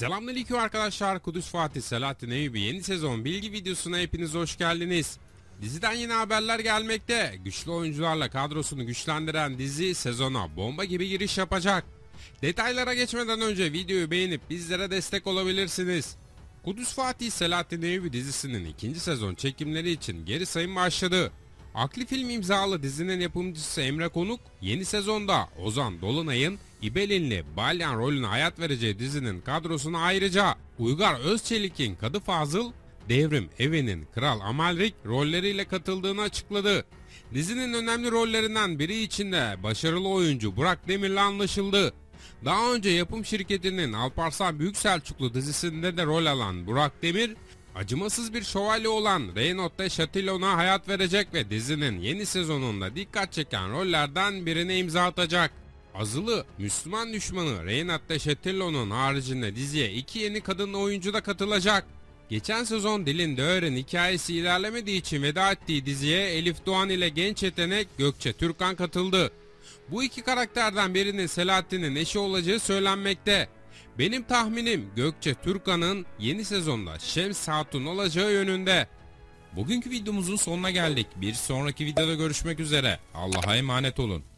Selamünaleyküm arkadaşlar. Kudüs Fatih Selahattin Eyüp'ü yeni sezon bilgi videosuna hepiniz hoş geldiniz. Diziden yeni haberler gelmekte. Güçlü oyuncularla kadrosunu güçlendiren dizi sezona bomba gibi giriş yapacak. Detaylara geçmeden önce videoyu beğenip bizlere destek olabilirsiniz. Kudüs Fatih Selahattin Eyüp'ü dizisinin ikinci sezon çekimleri için geri sayım başladı. Akli Film imzalı dizinin yapımcısı Emre Konuk yeni sezonda Ozan Dolunay'ın İbelinli Balyan rolüne hayat vereceği dizinin kadrosuna ayrıca Uygar Özçelik'in Kadı Fazıl, Devrim Eve'nin Kral Amalrik rolleriyle katıldığını açıkladı. Dizinin önemli rollerinden biri içinde başarılı oyuncu Burak Demir'le anlaşıldı. Daha önce yapım şirketinin Alparslan Büyük Selçuklu dizisinde de rol alan Burak Demir, acımasız bir şövalye olan Reynot de Chatillon'a hayat verecek ve dizinin yeni sezonunda dikkat çeken rollerden birine imza atacak. Azılı Müslüman düşmanı Reynat de Chatillon'un haricinde diziye iki yeni kadın oyuncu da katılacak. Geçen sezon Dilin Döğer'in hikayesi ilerlemediği için veda ettiği diziye Elif Doğan ile genç yetenek Gökçe Türkan katıldı. Bu iki karakterden birinin Selahattin'in eşi olacağı söylenmekte. Benim tahminim Gökçe Türkan'ın yeni sezonda Şems Hatun olacağı yönünde. Bugünkü videomuzun sonuna geldik. Bir sonraki videoda görüşmek üzere. Allah'a emanet olun.